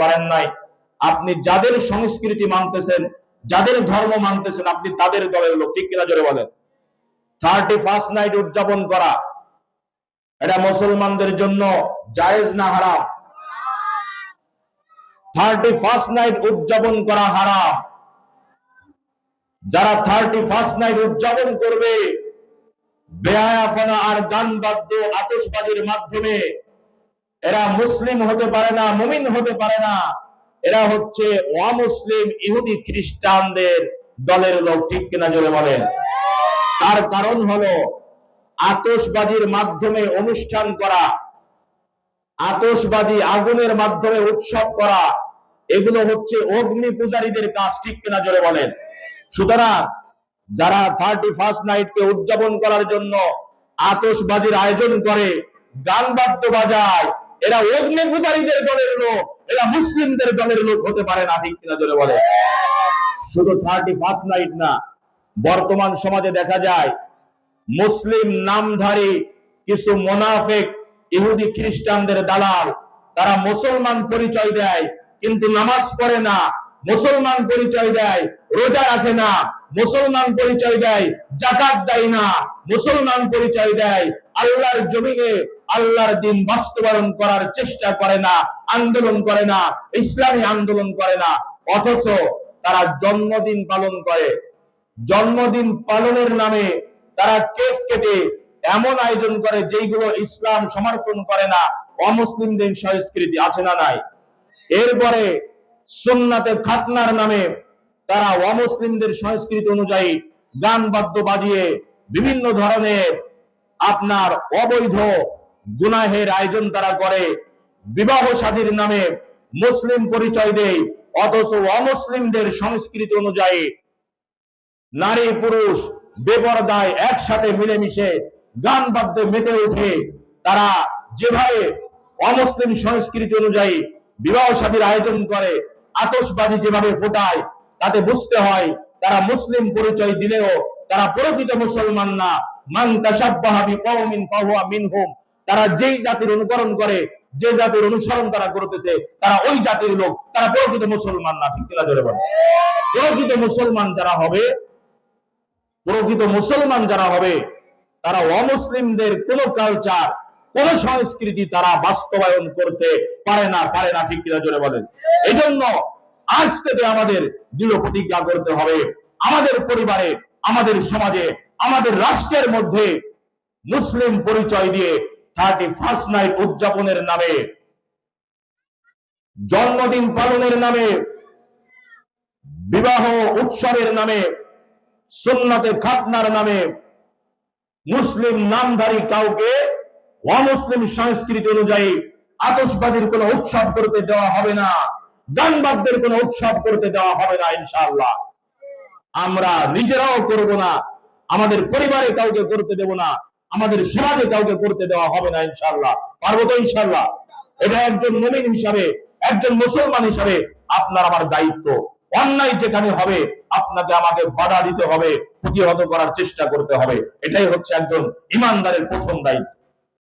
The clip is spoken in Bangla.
পারেন নাই। আপনি যাদের সংস্কৃতি মানতেছেন, যাদের ধর্ম মানতেছেন, আপনি তাদের দলের লোক। ঠিক কিনা জোরে বলেন? থার্টি ফার্স্ট নাইট উদযাপন করা, এটা মুসলমানদের জন্য জায়েজ না হারাম? থার্টি ফার্স্ট নাইট উদযাপন করা হারাম। যারা থার্টি ফার্স্ট নাইট উদযাপন করবে বেহায়াফনা আর গান বাদ্য আতসবাজির মাধ্যমে এরা মুসলিম হতে পারে না, মুমিন হতে পারে না। এরা হচ্ছে অমুসলিম ইহুদি খ্রিস্টানদের দলের লোক, ঠিক কিনা জোরে বলেন? তার কারণ হলো আতসবাজির মাধ্যমে অনুষ্ঠান করা আতসবাজি আগুনের মাধ্যমে উৎসব করা, এগুলো হচ্ছে অগ্নি পূজারীদের কাজ, ঠিক কিনা জোরে বলেন? সুতরাং যারা থার্টি ফার্স্ট নাইট কে উদযাপন করার জন্য আতসবাজির আয়োজন করে গান বাদ্য বাজায় এরা অগ্নি পূজারীদের দলের লোক, এরা মুসলিমদের দলের লোক হতে পারে না, ঠিক কিনা জোরে বলে। শুধু থার্টি ফার্স্ট নাইট না, বর্তমান সমাজে দেখা যায়, মুসলিম নামধারী কিছু মোনাফেক ইহুদি খ্রিস্টানদের দালাল, তারা মুসলমান পরিচয় দেয়, কিন্তু নামাজ পড়ে না, মুসলমান পরিচয় দেয়, রোজা রাখে না। মুসলমান পরিচয় দেয়, জাকাত দেয় না। মুসলমান পরিচয় দেয়, আল্লাহর জমিনে আল্লাহর দিন বাস্তবায়ন করার চেষ্টা করে না, আন্দোলন করে না, ইসলামী আন্দোলন করে না। অথচ তারা জন্মদিন পালন করে। জন্মদিন পালনের নামে তারা কেক কেটে এমন আয়োজন করে যেইগুলো ইসলাম সমর্থন করে না। অমুসলিমদের সংস্কৃতি আছে না নাই? এরপরে সুন্নাতে খাতনার নামে তারা অমুসলিমদের সংস্কৃতি অনুযায়ী গান বাদ্য বাজিয়ে বিভিন্ন ধরনের আপনার অবৈধ গুনাহের আয়োজন তারা করে। বিবাহ শাদীর নামে মুসলিম পরিচয় দেয়, অথচ অমুসলিমদের সংস্কৃতি অনুযায়ী নারী পুরুষ বেপরদায় একসাথে মিলেমিশে গান বাদ্যে মেতে ওঠে। তারা যেভাবে অমুসলিম সংস্কৃতি অনুযায়ী বিবাহ শাদীর আয়োজন করে আতসবাজি যেভাবে ফোটায় তাতে বুঝতে হয় তারা মুসলিম পরিচয় দিলেও তারা প্রকৃত মুসলমান না। মান তাসাব্বাহা বিকওমিন ফাহুয়া মিনহুম। তারা যেই জাতির অনুকরণ করে, যে জাতির অনুসরণ তারা করতেছে, তারা ওই জাতির লোক, তারা প্রকৃত মুসলমান না। ঠিক কিনা জোরে বলে প্রকৃত মুসলমান যারা হবে প্রকৃত মুসলমান যারা হবে, তারা অমুসলিমদের কোন কালচার কোন সংস্কৃতি তারা বাস্তবায়ন করতে পারে না পারে না। ঠিক কিনা জোরে বলেন? এই জন্য আজ থেকে আমাদের দৃঢ় প্রতিজ্ঞা করতে হবে। আমাদের পরিবারে, আমাদের সমাজে, আমাদের রাষ্ট্রের মধ্যে মুসলিম পরিচয় দিয়ে থার্টি ফার্স্ট নাইট উদযাপনের নামে, জন্মদিন পালনের নামে, বিবাহ উৎসবের নামে, সুন্নতে খাতনার নামে মুসলিম নামধারী কাউকে অমুসলিম সংস্কৃতি অনুযায়ী আতসবাজির কোন উৎসব করতে দেওয়া হবে না। গান বাদ্যের কোন উৎসব করতে দেওয়া হবে না, ইনশাআল্লাহ। আমরা নিজেরাও করব না, আমাদের পরিবারে কাউকে করতে দেব না, আমাদের সমাজে কাউকে করতে দেওয়া হবে না, ইনশাআল্লাহ। পারব তো, ইনশাআল্লাহ? এটা একজন মুমিন হিসাবে, একজন মুসলমান হিসাবে আপনার আমার দায়িত্ব। অন্যায় যেখানে হবে, আপনাকে আমাকে বাধা দিতে হবে, প্রতিহত করার চেষ্টা করতে হবে। এটাই হচ্ছে একজন ইমানদারের প্রথম দায়িত্ব।